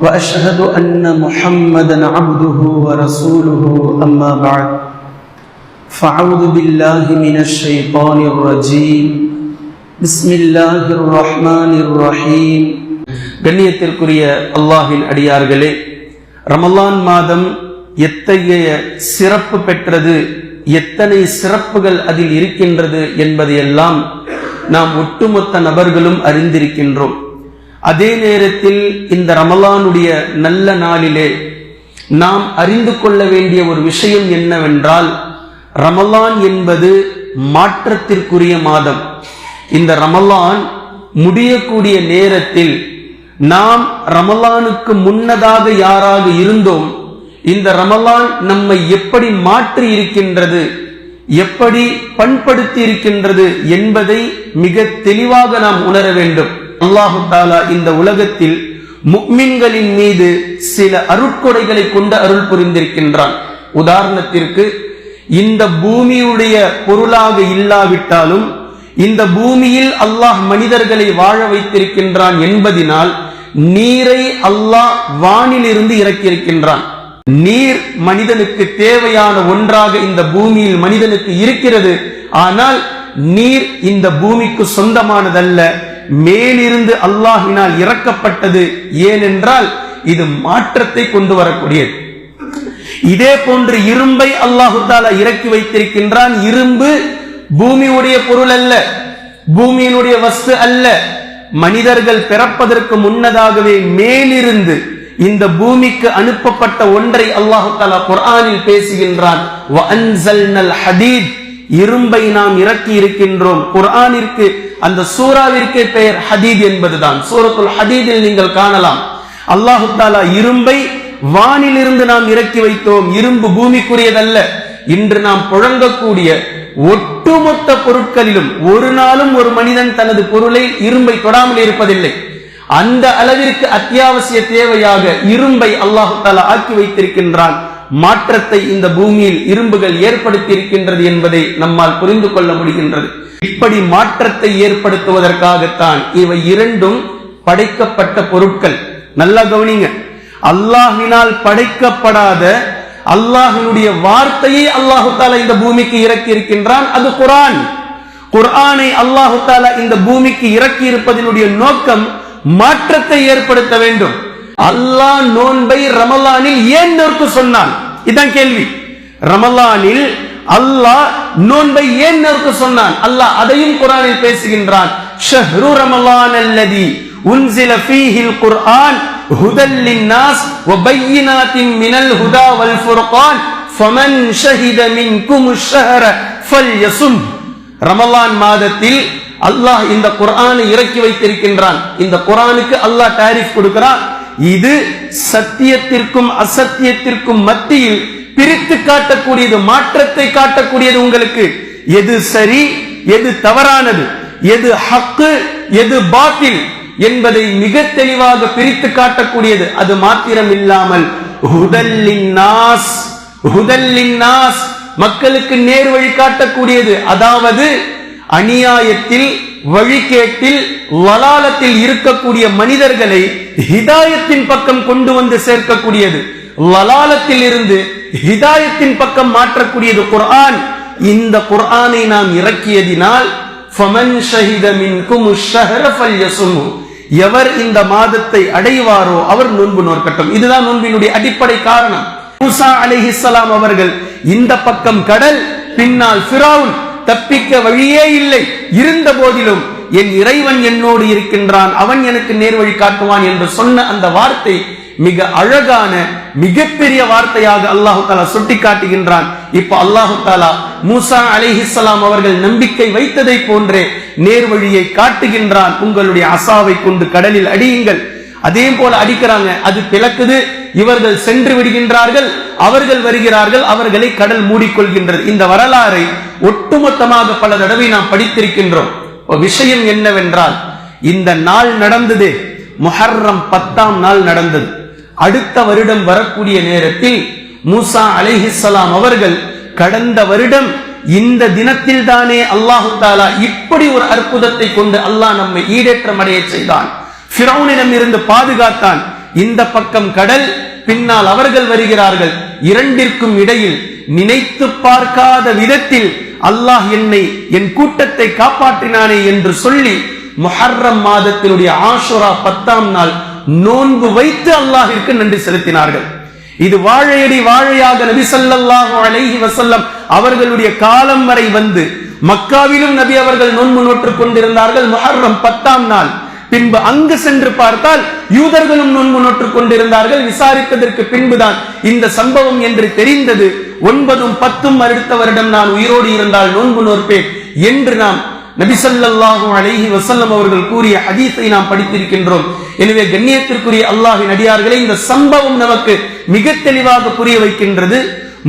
واشهد ان محمدا عبده ورسوله اما بعد فاعوذ بالله من الشيطان الرجيم بسم الله الرحمن الرحيم கண்ணியத்திற்குரிய அல்லாஹின் அடியார்களே ரமலான் மாதம் எத்தகைய சிறப்பு பெற்றது எத்தனை சிறப்புகள் அதில் இருக்கின்றது என்பதையெல்லாம் நாம் ஒட்டுமொத்த நபர்களும் அறிந்திருக்கின்றோம் அதே நேரத்தில் இந்த ரமலானுடைய நல்ல நாளிலே நாம் அறிந்து கொள்ள வேண்டிய ஒரு விஷயம் என்னவென்றால் ரமலான் என்பது மாற்றத்திற்குரிய மாதம். இந்த ரமலான் முடியக்கூடிய நேரத்தில் நாம் ரமலானுக்கு முன்னதாக யாராக இருந்தோம் இந்த ரமலான் நம்மை எப்படி மாற்றி இருக்கின்றது எப்படி பண்படுத்தி இருக்கின்றது என்பதை மிக தெளிவாக நாம் உணர வேண்டும். அல்லாஹு தாலா இந்த உலகத்தில் முக்மின்களின் மீது சில அருட்கொடைகளை கொண்டு அருள் புரிந்திருக்கின்றான். உதாரணத்திற்கு இந்த பூமியுடைய பொருளாக இல்லாவிட்டாலும் இந்த பூமியில் அல்லாஹ் மனிதர்களை வாழ வைத்திருக்கின்றான் என்பதினால் நீரை அல்லாஹ் வானிலிருந்து இறக்கியிருக்கின்றான். நீர் மனிதனுக்கு தேவையான ஒன்றாக இந்த பூமியில் மனிதனுக்கு இருக்கிறது ஆனால் நீர் இந்த பூமிக்கு சொந்தமானதல்ல. மேலிருந்து அல்லாஹினால் இறக்கப்பட்டது. ஏனென்றால் இது மாற்றத்தை கொண்டு வரக்கூடியது. இதே போன்று இரும்பை அல்லாஹு தாலா இறக்கி வைத்திருக்கின்றான். இரும்பு பூமியுடைய பொருள் அல்ல பூமியினுடைய வஸ்து அல்ல. மனிதர்கள் பிறப்பதற்கு முன்னதாகவே மேலிருந்து இந்த பூமிக்கு அனுப்பப்பட்ட ஒன்றை அல்லாஹு தாலா குர்ஆனில் பேசுகின்றான். ஹதீத் இரும்பை நாம் இறக்கி இருக்கின்றோம். குர்ஆனிற்கு அந்த சூறாவிற்கே பெயர் ஹதீத் என்பதுதான். சூரத்துல் ஹதீதில் நீங்கள் காணலாம். அல்லாஹு தாலா இரும்பை வானிலிருந்து நாம் இறக்கி வைத்தோம். இரும்பு பூமிக்குரியதல்ல. இன்று நாம் புழங்கக்கூடிய ஒட்டுமொத்த பொருட்களிலும் ஒரு நாளும் ஒரு மனிதன் தனது பொருளை இரும்பை தொடாமல் இருப்பதில்லை. அந்த அளவிற்கு அத்தியாவசிய தேவையாக இரும்பை அல்லாஹு தாலா ஆக்கி வைத்திருக்கின்றான். மாற்றத்தை இந்த பூமியில் இரும்புகள் ஏற்படுத்தி இருக்கின்றது என்பதை நம்மால் புரிந்து கொள்ள முடிகின்றது. இப்படி மாற்றத்தை ஏற்படுத்துவதற்காகத்தான் இவை இரண்டும் படைக்கப்பட்ட பொருட்கள். நல்லா கவனிங்க. அல்லாஹினால் படைக்கப்படாத அல்லாஹினுடைய வார்த்தையை அல்லாஹு தாலா இந்த பூமிக்கு இறக்கி இருக்கின்றான் அது குரான் குர்ஆனை அல்லாஹு தாலா இந்த பூமிக்கு இறக்கி இருப்பதனுடைய நோக்கம் மாற்றத்தை ஏற்படுத்த வேண்டும். அல்லாஹ் நோன்பை ரமலானில் ஏன் நோக்கு சொன்னான்? இதான் கேள்வி. ரமலானில் அல்லாஹ் நோன்பை ஏன் நோக்கு சொன்னான்? அல்லாஹ் அதையும் குரானில் பேசுகின்றான். ஷஹ்ரு ரமலான் அல்லதி உன்சில ஃபீஹில் குர்ஆன் ஹுதல் லின்னாஸ் பையினாத்தின் மினல் ஹுதா வல் ஃபுர்கான் ஃபமன் ஷஹித மின்கும் ஷஹர ஃபல்யசும். ரமலான் மாதத்தில் அல்லாஹ் இந்த குர்ஆனை இறக்கி வைத்திருக்கின்றான். இந்த குர்ஆனுக்கு அல்லாஹ் டாரிஃப் கொடுக்கிறான். இது சத்தியத்திற்கும் அசத்தியத்திற்கும் மத்தியில் பிரித்து காட்டக்கூடியது மாற்றத்தை காட்டக்கூடியது உங்களுக்கு. எது சரி எது தவறானது எது ஹக்கு எது பாத்தில் என்பதை மிக தெளிவாக பிரித்து காட்டக்கூடியது. அது மாத்திரம் இல்லாமல் நாஸ் மக்களுக்கு நேர் வழி காட்டக்கூடியது. அதாவது அநியாயத்தில் வழிகேட்டில் வலாலத்தில் இருக்கக்கூடிய மனிதர்களை ஹிதாயத்தின் பக்கம் கொண்டு வந்து சேர்க்கக்கூடியது. வலாலத்தில் இருந்து ஹிதாயத்தின் பக்கம் மாற்றக்கூடியது குர்ஆன். இந்த குர்ஆனை நாம் இறக்கியதினால் ஃபமன் ஷஹித மின்கும் ஷஹர ஃபல்யசுமு. எவர் இந்த மாதத்தை அடைவாரோ அவர் நோன்பு நோக்கட்டும் இதுதான் நோன்பினுடைய அடிப்படை காரணம். மூசா அலைஹிஸ்ஸலாம் அவர்கள் இந்த பக்கம் கடல் பின்னால் ஃபிரௌன் தப்பிக்க வழியே இல்லை. இருந்த போதிலும் என் இறைவன் என்னோடு இருக்கின்றான். அவன் எனக்கு நேர்வழி காட்டுவான் என்று சொன்ன அந்த வார்த்தை மிக அழகான மிகப்பெரிய வார்த்தையாக அல்லாஹு தாலா சுட்டி காட்டுகின்றான் இப்ப அல்லாஹு தாலா மூசா அலிஹிஸ்லாம் அவர்கள் நம்பிக்கை வைத்ததை போன்றே நேர்வழியை காட்டுகின்றான். உங்களுடைய அசாவை கொண்டு கடலில் அடியுங்கள். அதே போல அடிக்கிறாங்க. அது பிளக்குது. இவர்கள் சென்று விடுகின்றார்கள் அவர்கள் வருகிறார்கள் அவர்களை கடல் மூடிக்கொள்கின்றது. இந்த வரலாறை ஒட்டுமொத்தமாக பல தடவை நாம் படித்திருக்கின்றோம். விஷயம் என்னவென்றால் இந்த நாள் நடந்தது முஹர்ரம் பத்தாம் நாள் நடந்தது. அடுத்த வருடம் வரக்கூடிய நேரத்தில் மூசா அலிஹிசலாம் அவர்கள் கடந்த வருடம் இந்த தினத்தில் தானே அல்லாஹு தாலா இப்படி ஒரு அற்புதத்தை கொண்டு அல்லாஹ் நம்மை ஈடேற்றம் அடைய செய்தான். இருந்து பாதுகாத்தான். இந்த பக்கம் கடல் பின்னால் அவர்கள் வருகிறார்கள். இரண்டிற்கும் இடையில் நினைத்து பார்க்காத விதத்தில் அல்லாஹ் என்னை என் கூட்டத்தை காப்பாற்றினானே என்று சொல்லி முஹர்ரம் மாதத்தினுடைய ஆஷுரா பத்தாம் நாள் நோன்பு வைத்து அல்லாஹிற்கு நன்றி செலுத்தினார்கள். இது வாழையடி வாழையாக நபி ஸல்லல்லாஹு அலைஹி வசல்லம் அவர்களுடைய காலம் வரை வந்து மக்காவிலும் நபி அவர்கள் நோன்பு நோற்றுக் கொண்டிருந்தார்கள் முஹர்ரம் பத்தாம் நாள். பின்பு அங்கு சென்று பார்த்தால் யூதர்களும் நோன்பு நோற்றுக் கொண்டிருந்தார்கள். விசாரித்ததற்கு பின்புதான் இந்த சம்பவம் என்று தெரிந்தது. ஒன்பதும் பத்தும் அடுத்த வருடம் நான் உயிரோடு இருந்தால் நோன்பு நோற்பேன் என்று நாம் நபிசல்லாஹு அழகி வசல்லம் அவர்கள் கூறிய ஹதீஸை நாம் படித்திருக்கின்றோம். எனவே கண்ணியத்திற்குரிய அல்லாஹின் அடியார்களே இந்த சம்பவம் நமக்கு மிக தெளிவாக புரிய வைக்கின்றது.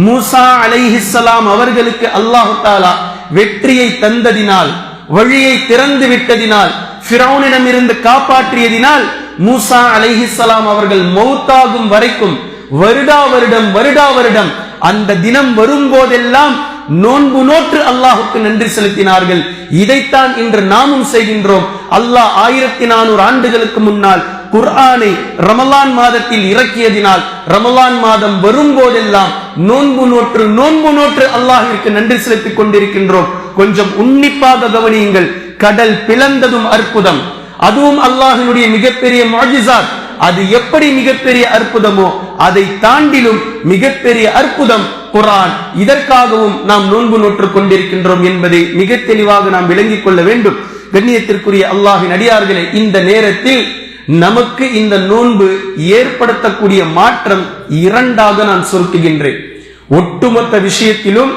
மூசா அலைஹிஸ்லாம் அவர்களுக்கு அல்லாஹு தாலா வெற்றியை தந்ததினால் வழியை திறந்து விட்டதினால் பிறவுனிடம் இருந்து காப்பாற்றியதினால் மூசா அலைஹிஸ்ஸலாம் அவர்கள் மௌத்தாகும் வரைக்கும் வருடா வருடம் வருடா வருடம் அந்த தினம் வரும் போதெல்லாம் நோன்பு நோற்று அல்லாஹுக்கு நன்றி செலுத்தினார்கள். இதைத்தான் இன்று நாமும் செய்கின்றோம். அல்லாஹ் ஆயிரத்தி நானூறு ஆண்டுகளுக்கு முன்னால் குர்ஆனை ரமலான் மாதத்தில் இறக்கியதினால் ரமலான் மாதம் வரும்போதெல்லாம் நோன்பு நோற்று நோன்பு நோற்று அல்லாஹிற்கு நன்றி செலுத்திக் கொண்டிருக்கின்றோம். கொஞ்சம் உன்னிப்பாக கவனியுங்கள். கடல் பிளந்ததும் அற்புதம். அதுவும் அல்லாஹினுடைய மிகப்பெரிய மாஜிசாத் அது எப்படி மிகப்பெரிய அற்புதமோ அதை தாண்டிலும் மிகப்பெரிய அற்புதம் குரான் இதற்காகவும் நாம் நோன்பு நோற்றுக் கொண்டிருக்கின்றோம் என்பதை மிக தெளிவாக நாம் விளங்கிக் கொள்ள வேண்டும். கண்ணியத்திற்குரிய அல்லாஹின் அடியார்களே இந்த நேரத்தில் நமக்கு இந்த நோன்பு ஏற்படுத்தக்கூடிய மாற்றம் இரண்டாக நான் சுருக்குகின்றேன் ஒட்டுமொத்த விஷயத்திலும்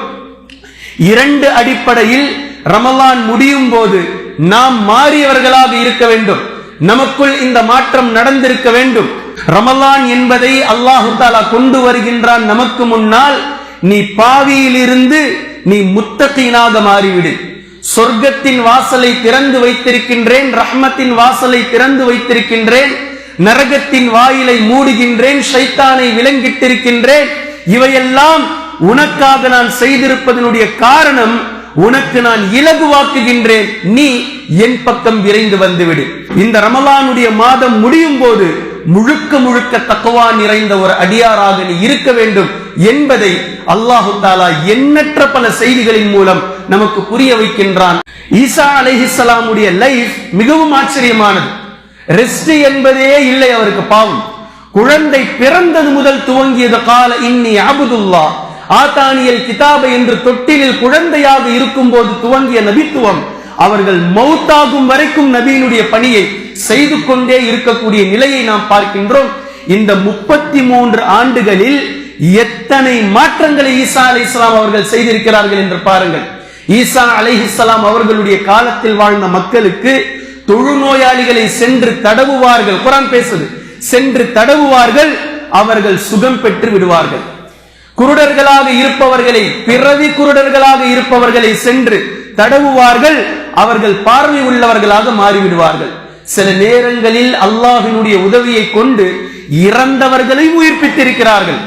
இரண்டு அடிப்படையில் ரமலான் முடியும் போது நாம் மாறியவர்களாக இருக்க வேண்டும். நமக்குள் இந்த மாற்றம் நடந்திருக்க வேண்டும். ரமலான் என்பதை அல்லாஹு தாலா கொண்டு வருகின்றான் நமக்கு முன்னால். நீ பாவியிலிருந்து நீ முத்தகீனாக மாறிவிடு. சொர்க்கத்தின் வாசலை திறந்து வைத்திருக்கின்றேன் ரஹ்மத்தின் வாசலை திறந்து வைத்திருக்கின்றேன் நரகத்தின் வாயிலை மூடுகின்றேன் ஷைத்தானை விலங்கிட்டிருக்கின்றேன். இவையெல்லாம் உனக்காக நான் செய்திருப்பதனுடைய காரணம் உனக்கு நான் இலகுவாக்குகின்றேன். நீ என் பக்கம் விரைந்து வந்துவிடு. இந்த ரமலானுடைய மாதம் முடியும் போது முழுக்க முழுக்க தக்குவா நிறைந்த ஒரு அடியாராக நீ இருக்க வேண்டும் என்பதை அல்லாஹு தாலா எண்ணற்ற பல செய்திகளின் மூலம் நமக்கு புரிய வைக்கின்றான். ஈசா அலைஹிஸ்ஸலாமுடைய லைஃப் மிகவும் ஆச்சரியமானது. ரெஸ்ட் என்பதே இல்லை அவருக்கு பாவம். குழந்தை பிறந்தது முதல் துவங்கியது. கால இன்னி அபுதுல்லா. ஆத்தானியல் கிதாபை என்று தொட்டிலில் குழந்தையாக இருக்கும் போது துவங்கிய நபித்துவம் அவர்கள் மௌத்தாகும் வரைக்கும் நபியினுடைய பணியை செய்து கொண்டே இருக்கக்கூடிய நிலையை நாம் பார்க்கின்றோம். இந்த முப்பத்தி மூன்று ஆண்டுகளில் எத்தனை மாற்றங்களை ஈசா அலி இஸ்லாம் அவர்கள் செய்திருக்கிறார்கள் என்று பாருங்கள். ஈசா அலைஹிஸ்ஸலாம் அவர்களுடைய காலத்தில் வாழ்ந்த மக்களுக்கு தொழுநோயாளிகளை சென்று தடவுவார்கள். குரான் பேசுது. சென்று தடவுவார்கள் அவர்கள் சுகம் பெற்று விடுவார்கள். குருடர்களாக இருப்பவர்களை பிறவி குருடர்களாக இருப்பவர்களை சென்று தடவுவார்கள் அவர்கள் பார்வை உள்ளவர்களாக மாறிவிடுவார்கள். சில நேரங்களில் அல்லாஹினுடைய உதவியை கொண்டு இறந்தவர்களை உயிர்ப்பித்திருக்கிறார்கள்.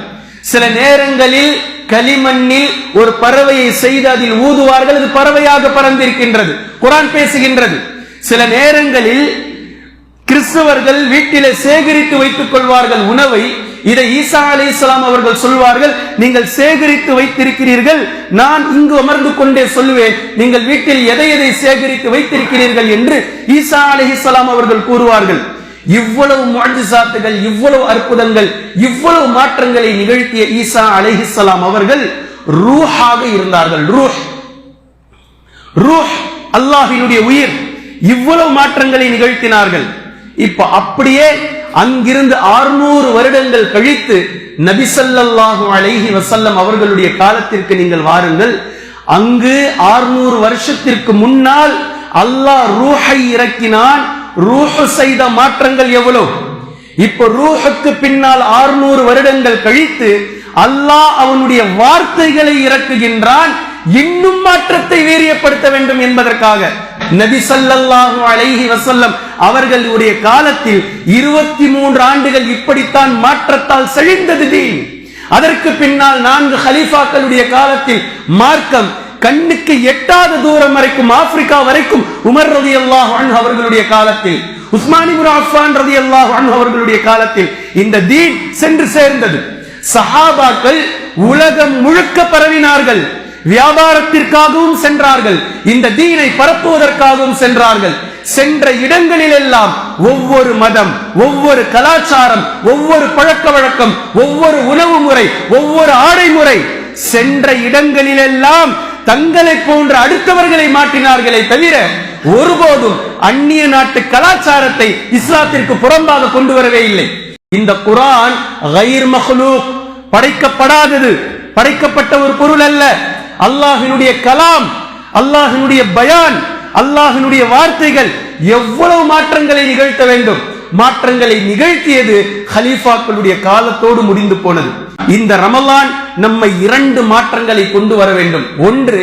சில நேரங்களில் களிமண்ணில் ஒரு பறவையை செய்து அதில் ஊதுவார்கள் அது பறவையாக பறந்திருக்கின்றது குரான் பேசுகின்றது. சில நேரங்களில் கிறிஸ்தவர்கள் வீட்டிலே சேகரித்து வைத்துக் கொள்வார்கள் உணவை இதை ஈசா அலி இஸ்லாம் அவர்கள் சொல்வார்கள் நீங்கள் சேகரித்து வைத்திருக்கிறீர்கள் நான் இங்கு அமர்ந்து கொண்டே சொல்லுவேன் நீங்கள் வீட்டில் எதை எதை சேகரித்து வைத்திருக்கிறீர்கள் என்று ஈசா அலி இஸ்லாம் அவர்கள் கூறுவார்கள். இவ்வளவு முஅஜிசாத்துகள் இவ்வளவு அற்புதங்கள் இவ்வளவு மாற்றங்களை நிகழ்த்திய ஈசா அலிஹிஸ்லாம் அவர்கள் ரூஹாக இருந்தார்கள். ரூஹ் ரூஹ் அல்லாஹினுடைய உயிர். இவ்வளவு மாற்றங்களை நிகழ்த்தினார்கள். இப்ப அப்படியே அங்கிருந்து ஆறுநூறு வருடங்கள் கழித்து நபிசல்லாஹு அலைஹி வசல்லம் அவர்களுடைய காலத்திற்கு நீங்கள் வாருங்கள். அங்கு ஆறுநூறு வருஷத்திற்கு முன்னால் அல்லாஹ் ரூஹை இறக்கினான். ரூஹு செய்த மாற்றங்கள் எவ்வளவு இப்போ ரூஹுக்கு பின்னால் 600 வருடங்கள் கழித்து அல்லாஹ் அவனுடைய வார்த்தைகளை இறக்குகின்றான். இன்னும் மாற்றத்தை வேரியப்படுத்த வேண்டும் என்பதற்காக நபி சல்லாஹு அலைஹி வசல்லம் அவர்களுடைய காலத்தில் 23 ஆண்டுகள் இப்படித்தான் மாற்றத்தால் செழிந்தது தீன் அதற்கு பின்னால் நான்கு ஹலீஃபாக்களுடைய காலத்தில் மார்க்கம் கண்ணுக்கு எட்டாத தூரம் வரைக்கும் ஆப்பிரிக்கா வரைக்கும் உமர் ரதி அல்லாஹ் அவர்களுடைய காலத்தில் உஸ்மானிபுர் அஃபான் ரதி அல்லாஹ் அவர்களுடைய காலத்தில் இந்த தீன் சென்று சேர்ந்தது. சஹாபாக்கள் உலகம் முழுக்க பரவினார்கள் வியாபாரத்திற்காகவும் சென்றார்கள் இந்த தீனை பரப்புவதற்காகவும் சென்றார்கள். சென்ற இடங்களில் எல்லாம் ஒவ்வொரு மதம் ஒவ்வொரு கலாச்சாரம் ஒவ்வொரு பழக்க வழக்கம் ஒவ்வொரு உணவு முறை ஒவ்வொரு ஆடை முறை சென்ற இடங்களிலெல்லாம் தங்களை போன்ற அடுத்தவர்களை மாற்றினார்களே தவிர ஒருபோதும் அந்நிய நாட்டு கலாச்சாரத்தை இஸ்லாத்திற்கு புறம்பாக கொண்டு வரவே இல்லை. இந்த குரான் படைக்கப்படாதது படைக்கப்பட்ட ஒரு பொருள் அல்ல. அல்லாஹினுடைய கலாம் அல்லாஹினுடைய பயான் அல்லாஹினுடைய வார்த்தைகள் எவ்வளவு மாற்றங்களை நிகழ்த்த வேண்டும்? மாற்றங்களை நிகழ்த்தியது ஹலீஃபாக்களுடைய காலத்தோடு முடிந்து போனது. இந்த ரமலான் நம்மை இரண்டு மாற்றங்களை கொண்டு வர வேண்டும். ஒன்று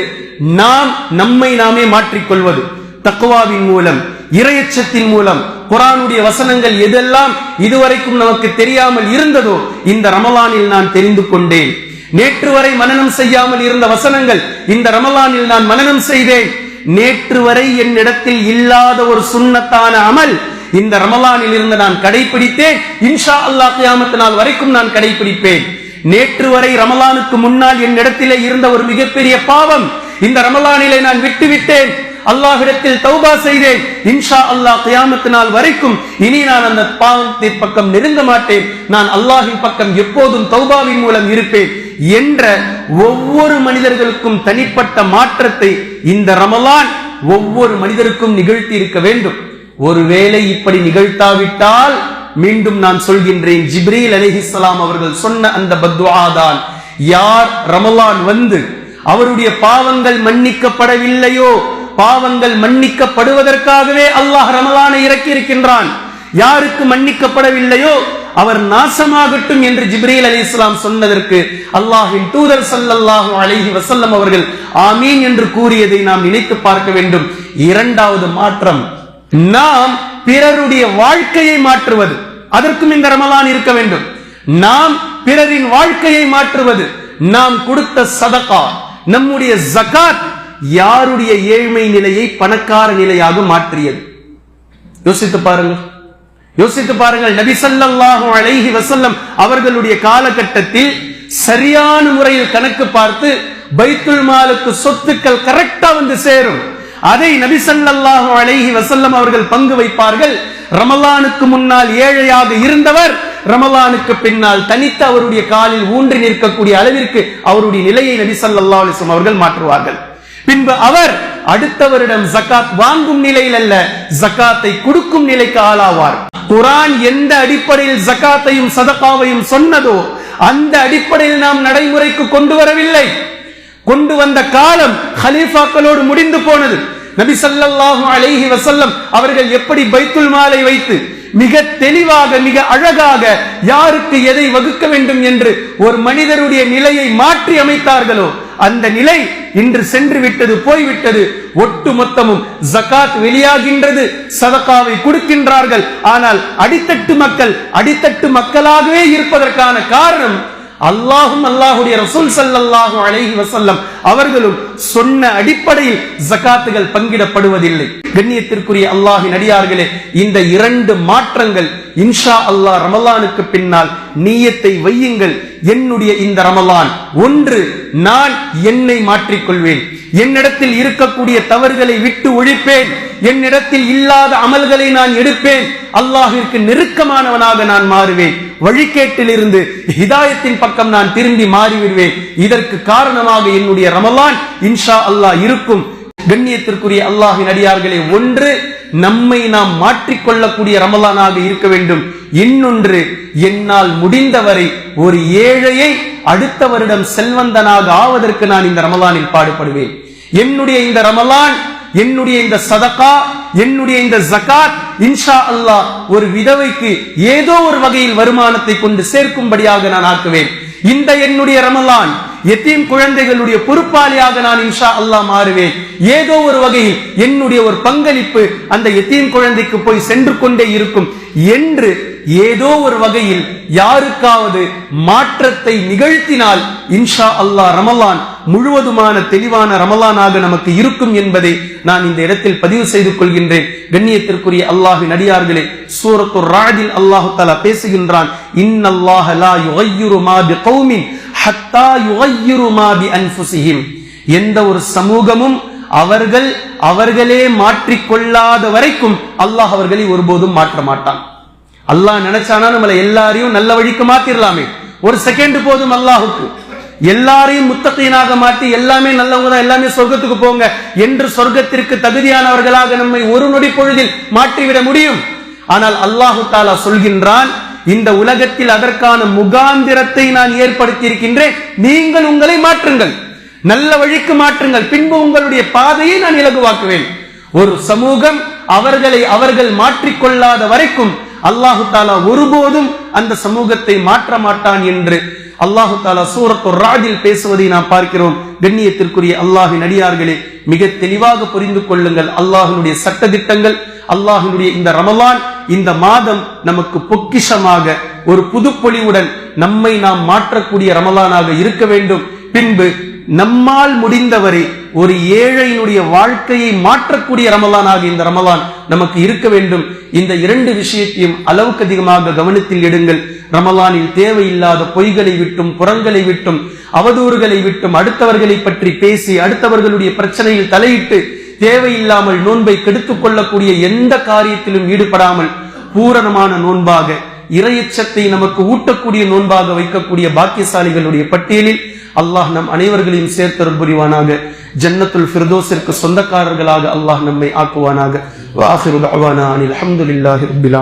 நாம் நம்மை நாமே மாற்றிக்கொள்வது. தக்குவாவின் மூலம் இரையச்சத்தின் மூலம் குரானுடைய வசனங்கள் எதெல்லாம் இதுவரைக்கும் நமக்கு தெரியாமல் இருந்ததோ இந்த ரமலானில் நான் தெரிந்து கொண்டேன். நேற்று வரை மனனம் செய்யாமல் இருந்த வசனங்கள் இந்த ரமலானில் நான் மனனம் செய்தேன். நேற்று வரை என்னிடத்தில் இல்லாத ஒரு சுண்ணத்தான அமல் இந்த ரமலானில் இருந்து நான் கடைபிடித்தேன். இன்ஷா அல்லாஹ் கியாமத்து நாள் வரைக்கும் நான் கடைபிடிப்பேன். நேற்று வரை ரமலானுக்கு முன்னால் என்னிடத்திலே இருந்த ஒரு மிகப்பெரிய பாவம் இந்த ரமலானிலே நான் விட்டுவிட்டேன். அல்லாஹிடத்தில் தௌபா செய்தேன். இன்ஷா அல்லாஹ் கியாமத்து நாள் வரைக்கும் இனி நான் அந்த பாவத்தின் பக்கம் நெருங்க மாட்டேன். நான் அல்லாஹின் பக்கம் எப்போதும் தௌபாவின் மூலம் இருப்பேன். என்ற ஒவ்வொரு மனிதர்களுக்கும் தனிப்பட்ட மாற்றத்தை இந்த ரமலான் ஒவ்வொரு மனிதருக்கும் நிகழ்த்தி இருக்க வேண்டும். ஒருவேளை இப்படி நிகழ்த்தாவிட்டால் மீண்டும் நான் சொல்கின்றேன் ஜிப்ரீல் அலிஹிஸ்லாம் அவர்கள் சொன்ன அந்த பத்வாதான் யார் ரமலான் வந்து அவருடைய பாவங்கள் மன்னிக்கப்படவில்லையோ பாவங்கள் மன்னிக்கப்படுவதற்காகவே அல்லாஹ் ரமலானை இறக்கி இருக்கின்றான் யாருக்கு மன்னிக்கப்படவில்லையோ அவர் நாசமாகட்டும் என்று ஜிப்ரீல் அலி இஸ்லாம் சொன்னதற்கு அல்லாஹின் தூதர் சல்லாஹூ அலிஹி வசல்லம் அவர்கள் ஆமீன் என்று கூறியதை நாம் நினைத்து பார்க்க வேண்டும். இரண்டாவது மாற்றம் நாம் பிறருடைய வாழ்க்கையை மாற்றுவது. அதற்கும் இந்த ரமலான் இருக்க வேண்டும். நாம் பிறரின் வாழ்க்கையை மாற்றுவது. நாம் கொடுத்த சதகா நம்முடைய ஜகாத் யாருடைய ஏழ்மை நிலையை பணக்கார நிலையாக மாற்றியது? யோசித்து பாருங்கள். யோசித்து பாருங்கள் நபி ஸல்லல்லாஹு அலைஹி வசல்லம் அவர்களுடைய காலகட்டத்தில் சரியான முறையில் கணக்கு பார்த்து பைத்துல் மாலுக்கு சொத்துக்கள் கரெக்டா வந்து சேரும். அதை நபி ஸல்லல்லாஹு அலைஹி வசல்லம் அவர்கள் பங்கு வைப்பார்கள். ரமலானுக்கு முன்னால் ஏழையாக இருந்தவர் ரமலானுக்கு பின்னால் தனித்து அவருடைய காலில் ஊன்றி நிற்கக்கூடிய அளவிற்கு அவருடைய நிலையை நபி ஸல்லல்லாஹு அவர்கள் மாற்றுவார்கள். பின்பு அவர் அடுத்தவரிடம் ஜகாத் வாங்கும் நிலையில் அல்ல ஜகாத்தை கொடுக்கும் நிலைக்கு ஆளாவார். குரான் எந்த அடிப்படையில் ஜகாத்தையும் சதகாவையும் சொன்னதோ அந்த அடிப்படையில் நாம் நடைமுறைக்கு கொண்டு வரவில்லை. கொண்டு வந்த காலம் ஹலீஃபாக்களோடு முடிந்து போனது. நபி சல்லாஹூ அலைஹி வசல்லம் அவர்கள் எப்படி பைத்துல் மாலை வைத்து மிக தெளிவாக மிக அழகாக யாருக்கு எதை வகுக்க வேண்டும் என்று ஒரு மனிதருடைய நிலையை மாற்றி அமைத்தார்களோ அந்த நிலை இன்று சென்று விட்டது போய்விட்டது ஒட்டு மொத்தமும் ஜகாத் வெளியாகின்றது சதகாவை கொடுக்கின்றார்கள். ஆனால் அடித்தட்டு மக்கள் அடித்தட்டு மக்களாகவே இருப்பதற்கான காரணம் அல்லாஹும் அல்லாஹுடைய ரசூல் ஸல்லல்லாஹு அலைஹி வசல்லம் அவர்களும் சொன்ன அடிப்படையில் ஜகாத்துகள் பங்கிடப்படுவதில்லை. கண்ணியத்திற்குரிய அல்லாஹின் அடியார்களே இந்த இரண்டு மாற்றங்கள் இன்ஷா அல்லாஹ் ரமலானுக்கு பின்னால் நீயத்தை வையுங்கள். என்னுடைய இந்த ரமலான் ஒன்று நான் என்னை மாற்றிக்கொள்வேன். என்னிடத்தில் இருக்கக்கூடிய தவறுகளை விட்டு ஒழிப்பேன். என்னிடத்தில் இல்லாத அமல்களை நான் எடுப்பேன். அல்லாஹிற்கு நெருக்கமானவனாக நான் மாறுவேன். வழிகேட்டிலிருந்து ஹிதாயத்தின் பக்கம் நான் திரும்பி மாறிவிடுவேன். இதற்கு காரணமாக என்னுடைய ரமலான் இன்ஷா அல்லாஹ் இருக்கும். கண்ணியத்திற்குரிய அல்லாஹின் அடியார்களே ஒன்று நம்மை நாம் மாற்றிக்கொள்ளக்கூடிய ரமலானாக இருக்க வேண்டும். இன்னொன்று என்னால் முடிந்தவரை ஒரு ஏழையை அடுத்த வருடம் செல்வந்தனாக ஆவதற்கு நான் இந்த ரமலானில் பாடுபடுவேன். என்னுடைய இந்த ரமலான் என்னுடைய இந்த சதகா என்னுடைய இந்த ஜகாத் இன்ஷா அல்லாஹ் ஒரு விதவைக்கு ஏதோ ஒரு வகையில் வருமானத்தை கொண்டு சேர்க்கும்படியாக நான் ஆக்குவேன். இந்த என்னுடைய ரமலான் எத்தீம் குழந்தைகளுடைய பொறுப்பாளியாக நான் இன்ஷா அல்லாஹ் மாறுவேன். ஏதோ ஒரு வகையில் என்னுடைய ஒரு பங்களிப்பு அந்த எத்தீம் குழந்தைக்கு போய் சென்று கொண்டே இருக்கும் என்று ஏதோ ஒரு வகையில் யாருக்காவது மாற்றத்தை நிகழ்த்தினால் இன்ஷா அல்லாஹ் ரமலான் முழுவதுமான தெளிவான ரமலானாக நமக்கு இருக்கும் என்பதை நான் இந்த இடத்தில் பதிவு செய்து கொள்கின்றேன். கண்ணியத்திற்குரிய அல்லாஹின் அடியார்களே சூரத்து ராஜில் அல்லாஹு தலா பேசுகின்றான் இன்னல்லாஹ லா யுகையுரு மா பிகௌமின் ஹத்தா யுகையுரு மா பி அன்ஃபுஸிஹிம் எந்த ஒரு சமூகமும் அவர்கள் அவர்களே மாற்றிக்கொள்ளாத வரைக்கும் அல்லாஹ் அவர்களை ஒருபோதும் மாற்ற மாட்டான். அல்லாஹ் நினைச்சானா நம்மளை எல்லாரையும் நல்ல வழிக்கு மாத்திரலாமே. ஒரு செகண்ட் போதும் அல்லாஹுக்கு. எல்லாரையும் முத்தகையனாக மாற்றி எல்லாமே நல்லவங்க தான் எல்லாமே சொர்க்கத்துக்கு போங்க என்று சொர்க்கத்திற்கு தகுதியானவர்களாக நம்மை ஒரு நொடி பொழுதில் மாற்றிவிட முடியும். ஆனால் அல்லாஹு தாலா சொல்கின்றான் இந்த உலகத்தில் அதற்கான முகாந்திரத்தை நான் ஏற்படுத்தி இருக்கின்றேன் நீங்கள் உங்களை மாற்றுங்கள் நல்ல வழிக்கு மாற்றுங்கள் பின்பு உங்களுடைய பாதையை நான் இலகுவாக்குவேன். ஒரு சமூகம் அவர்களை அவர்கள் மாற்றிக்கொள்ளாத வரைக்கும் அல்லாஹு தாலா ஒருபோதும் அந்த சமூகத்தை மாற்ற மாட்டான் என்று அல்லாஹு தாலா சூரத்து ராஜில் பேசுவதை நாம் பார்க்கிறோம். கண்ணியத்திற்குரிய அல்லாஹின் அடியார்களே மிக தெளிவாக புரிந்து கொள்ளுங்கள். அல்லாஹினுடைய சட்ட திட்டங்கள் அல்லாஹினுடைய இந்த ரமலான் இந்த மாதம் நமக்கு பொக்கிஷமாக ஒரு புதுப்பொழிவுடன் நம்மை நாம் மாற்றக்கூடிய ரமலானாக இருக்க வேண்டும். பின்பு நம்மால் முடிந்தவரை ஒரு ஏழையினுடைய வாழ்க்கையை மாற்றக்கூடிய ரமலானாக இந்த ரமலான் நமக்கு இருக்க வேண்டும். இந்த இரண்டு விஷயத்தையும் அளவுக்கு அதிகமாக கவனத்தில் எடுங்கள். ரமலானில் தேவையில்லாத பொய்களை விட்டும் புறங்களை விட்டும் அவதூறுகளை விட்டும் அடுத்தவர்களை பற்றி பேசி அடுத்தவர்களுடைய பிரச்சனையில் தலையிட்டு தேவையில்லாமல் நோன்பை கெடுத்துக் கொள்ளக்கூடிய எந்த காரியத்திலும் ஈடுபடாமல் பூரணமான நோன்பாக இரையச்சத்தை நமக்கு ஊட்டக்கூடிய நோன்பாக வைக்கக்கூடிய பாக்கியசாலிகளுடைய பட்டியலில் அல்லாஹ் நம் அனைவர்களையும் சேர்த்தரும் புரிவானாக. ஜன்னத்துல் ஃபிர்தோஸிற்கு சொந்தக்காரர்களாக அல்லாஹ் நம்மை ஆக்குவானாக. வாஹிரு அவானா அனில் அஹமதுல்லாஹி ரபில்